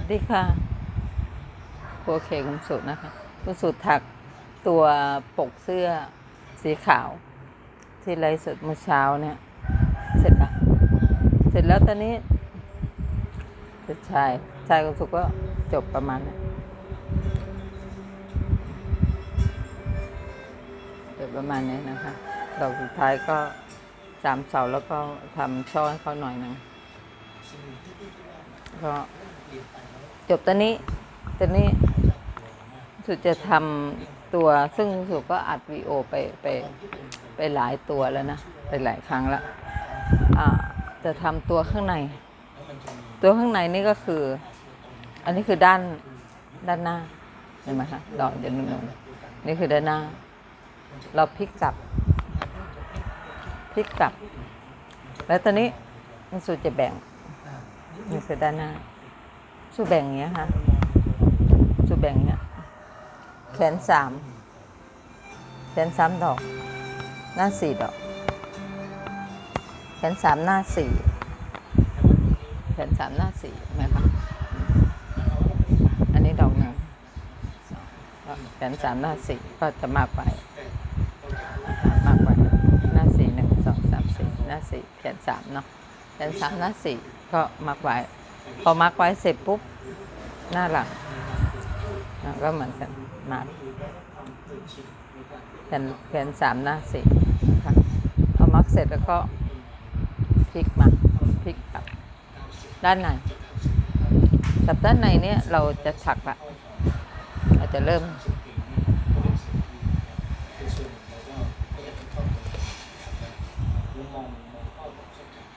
วัสดีค่ะครัวเคคุณสุดนะคะคุณสุดถักตัวปกเสื้อสีขาว ที่ไลฟ์สดเมื่อเช้าเนี่ย เสร็จละเสร็จแล้วตอนนี้ชายชายคุณสุดก็จบประมาณเนี้ยจบประมาณนี้นะคะ ดอกสุดท้ายก็สามเสาแล้วก็ทำช่อให้เขาหน่อยหนึ่งก็ จบตอนนี้ตอนนี้สุดจะทำตัวซึ่งสุดก็อัดวีโอไปไปไปหลายตัวแล้วนะ ไปหลายครั้งแล้วจะทำตัวข้างใน ตัวข้างในนี่ก็คือ อันนี้คือด้านด้านหน้าเห็นไหมคะดอกจะนุ่มๆนี่คือด้านหน้า เราพลิกกลับพลิกกลับ แล้วตอนนี้มันสุดจะแบ่งนี่คือด้านหน้า สูแบ่งอย่างเงี้ยค่ะสูแบ่งเงี้ยแขนสามแขนสามดอก หน้าสี่ดอก แขนสามหน้าสี่แขนสามหน้าสี่นไหมคะอันนี้ดอกหนึ่งแขนสามหน้าสี่ก็จะมากไปมากไปหน้าสี่หนึ่งสองสามสี่หน้าสี่แขนสามเนาะแขนสามหน้าสี่ก็มากไว้ พอมาร์กไว้เสร็จปุ๊บ หน้าหลังก็เหมือนกันมาร์กแขนแขนสามหน้าสี่ค่ะพอมาร์กเสร็จแล้วก็พลิกมาพลิกกลับ ด้านในกับด้านในเนี่ยเราจะถักละเราจะเริ่ม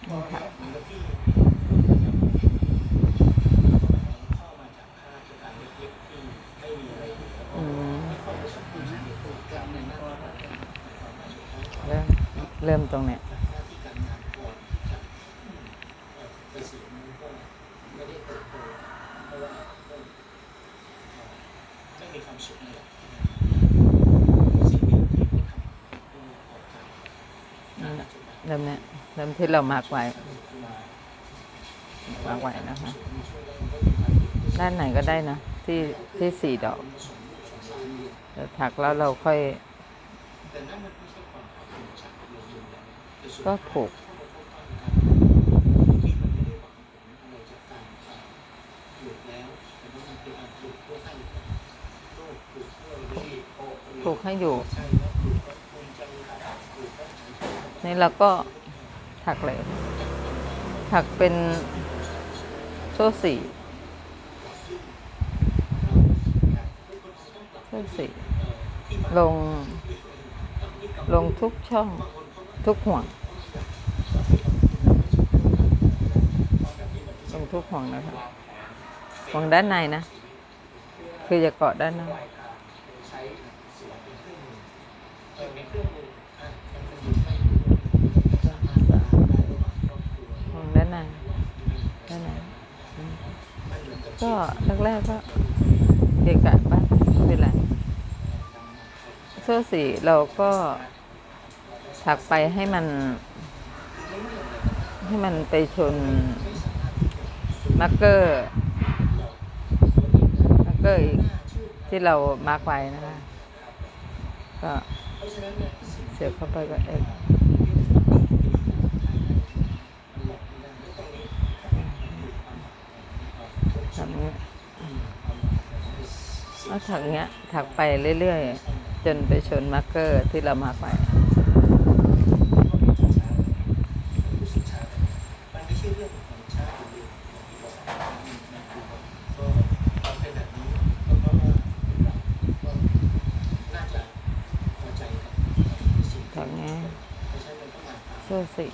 นี่ค่ะอืมเริ่ม เริ่มตรงเนี้ยเริ่มเนี่ยเริ่มที่เรามากไว้มากไว้นะคะ ด้านไหนก็ได้นะ ที่ที่สี่ดอกเดี๋ยวถักแล้วเราค่อย ก็ผูก ผูกให้อยู่ นี่เราก็ถักเลย ถักเป็นโซ่สี่โซ่สี่ลง ลงทุกช่องทุกห่วง ลง ทุกห่วงนะคะห่วงด้านในนะ คือจะเกาะด้านในมองด้านในด้านในก็แรกๆก็เกะกะบ้างไม่เป็นไรโซ่สีเราก็ถักไปให้มัน ให้มันไปชน มาร์เกอร์มาร์เกอร์อีกที่เรามาร์กไว้นะคะก็เสียบเข้าไปก็เอ็กถักเนี้ยถักเนี้ยถักไปเรื่อยๆ จนไปชนมาร์กเกอร์ที่เรามาร์กไปถักเนี้ยเสื้อสี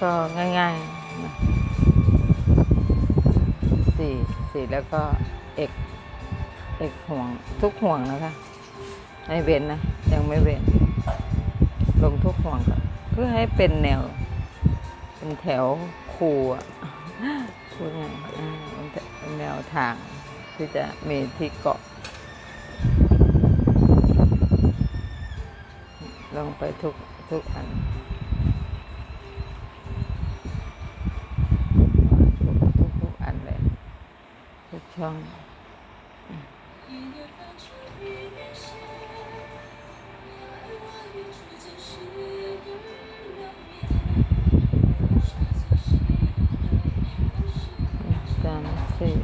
ก็ง่ายๆนะสี่สี่แล้วก็เอกเอกห่วงทุกห่วงนะคะไม่เว้นนะ ยังไม่เว้นลงทุกห่วงก่อนเพื่อให้เป็นแนว เป็นแถวคูอะพูดไงอ่าเป็นแนวทางที่จะมีที่เกาะ ลงไปทุก ทุกอันทุกทุกทุกอันเลยช่องสามสี่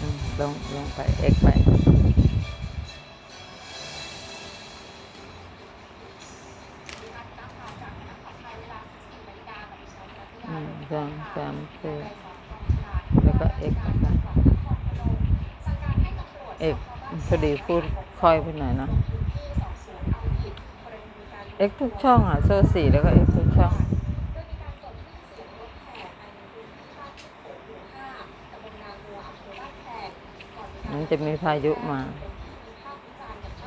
อืมลงลงไปเอกไป เอกพอดีพูดค่อยไปหน่อยนะเอกทุกช่องอะโซ่สี่แล้วก็เอกทุกช่องมันจะมีพายุมา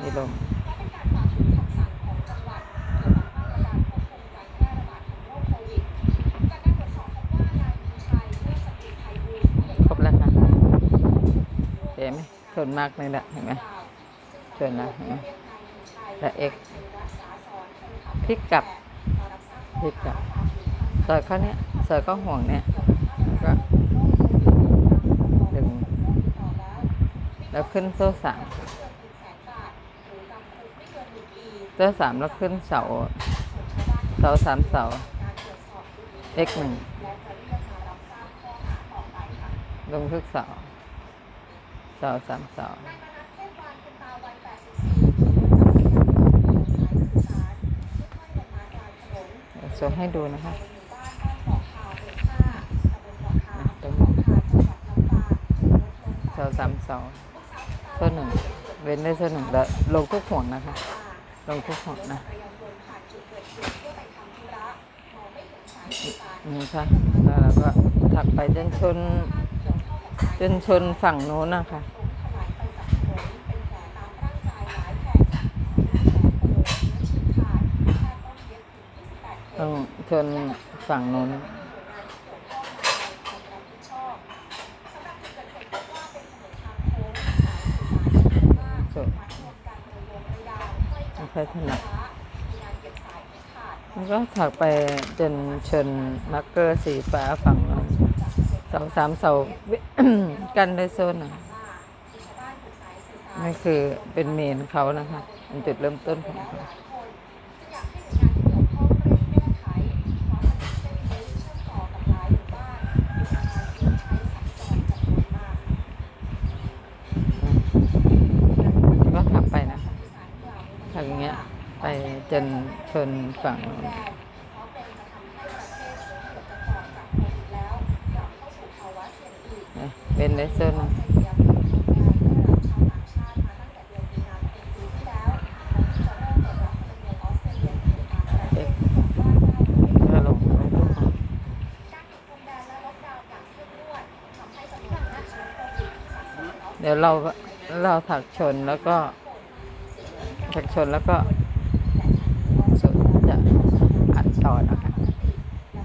มีลม ครบแล้วค่ะเนมชนมากเลยละเห็นไหมชนแล้วเห็นไหมแล้วเอกพลิกกลับพลิกกลับซอยเขาเนี้ยซอยเขาห่วงเนี่ยแล้วก็ดึงแล้วขึ้นโซ่สามโซ่สามแล้วขึ้นเสาเสาสามเสา x หนึ่งลงทุกเสา เสาสามสาเดี๋ยวโชว์ให้ดูนะคะอะตรงนี้เสาสามเสาโซนหนึ่ง เว้นได้โซนหนึ่งแล้วลงทุกห่วงนะคะ ลงทุกห่วงนะนี่ค่ะแล้วเราก็ถักไปจนชน จนชนฝั่งโน้นนะคะต้องชนฝั่งโน้นจบไม่ค่อยถนัดมันก็ถักไปจนชนมาร์กเกอร์สีฟ้าฝั่งโน้นเสาสามเสา กันได้โซนอะนี่คือเป็นเมนเขานะคะเป็นจุดเริ่มต้นของเขาก็ถักไปนะคะถักอย่างเงี้ย ไปจนชนฝั่งโน้น เป็นได้โซนหนึ่งเอ๊ะก็ลงไปทุกคนเดี๋ยวเราเราถักชนแล้วก็ถักชนแล้วก็